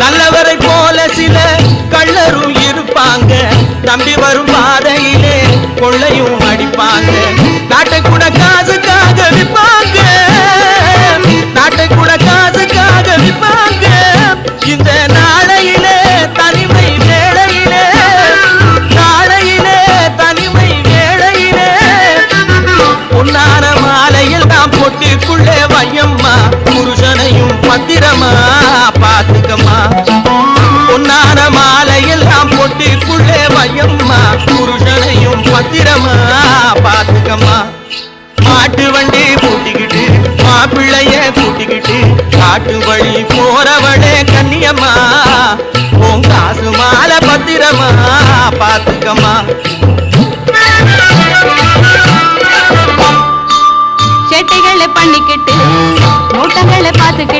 நல்லவரை போல சில கள்ளரும் இருப்பாங்க. நம்பி வரும் பாதையிலே கொள்ளையும் அடிப்பாங்க. நாட்டை கூட காசுக்காக விற்பாங்க. நாட்டை கூட காசுக்காக விற்பாங்க. இந்த நாளையிலே தனிமை வேளையிலே நாளையிலே தனிமை வேளையிலே. பொன்னான மாலையில் நாம் பொட்டிக்குள்ளே வையம்மா புருஷனையும் பத்திரமா பொன்னான மாலையெல்லாம் பொட்டிக்குள்ளே வையம்மா. புருஷனையும் பத்திரமா பாத்துக்கம்மா. மாட்டு வண்டி பூட்டிக்கிட்டு மாப்பிள்ளைய கூட்டிக்கிட்டு காட்டு வழி போறவளே கண்ணியம்மா. உன் காசு மாலை பத்திரமா பாத்துக்கம்மா. பண்ணிக்கிட்டு மூட்டங்களை பார்த்துக்கிட்டு